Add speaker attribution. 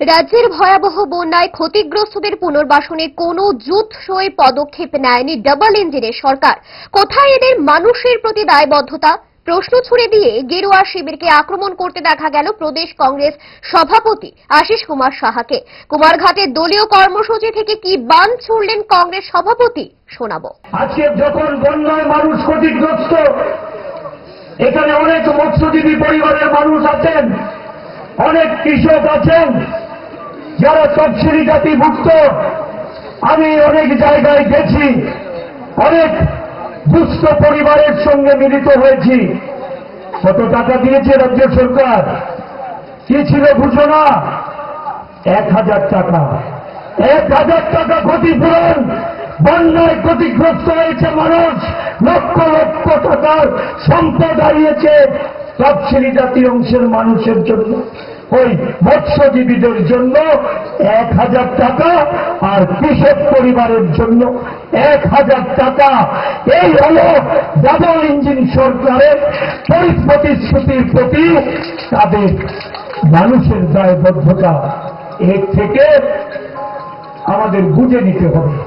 Speaker 1: রাজ্যের ভয়াবহ বন্যায় ক্ষতিগ্রস্তদের পুনর্বাসনে কোনো জুৎসই পদক্ষেপ নেয়নি ডাবল ইঞ্জিনের সরকার। কোথায় এদের মানুষের প্রতি দায়বদ্ধতা? প্রশ্ন ছুড়ে দিয়ে গেরুয়া শিবিরকে আক্রমণ করতে দেখা গেল প্রদেশ কংগ্রেস সভাপতি আশিস কুমার সাহাকে। কুমারঘাটের দলীয় কর্মসূচি থেকে কি বান ছুড়লেন কংগ্রেস সভাপতি? শোনাব।
Speaker 2: আজকে যখন বন্যায় মানুষ ক্ষতিগ্রস্ত, এখানে অনেক মৎস্যজীবী পরিবারের মানুষ আছেন, অনেক কৃষক আছেন যারা তফসিলি জাতিভুক্ত, আমি অনেক জায়গায় গেছি, অনেক দুস্থ পরিবারের সঙ্গে মিলিত হয়েছি। কত টাকা দিয়েছে রাজ্য সরকার? কি ছিল না এক হাজার টাকা। এক হাজার টাকা ক্ষতিপূরণ বন্যায় ক্ষতিগ্রস্ত হয়েছে মানুষ। লক্ষ লক্ষ টাকার সম্পদ হারিয়েছে তফসিলি জাতি অংশের মানুষের জন্য। ওই মৎস্যজীবীদের জন্য এক হাজার টাকা আর কৃষক পরিবারের জন্য এক হাজার টাকা। এই হল ডাবল ইঞ্জিন সরকারের প্রতিশ্রুতির প্রতি তাদের মানুষের দায়বদ্ধতা। এর থেকে আমাদের বুঝে নিতে হবে।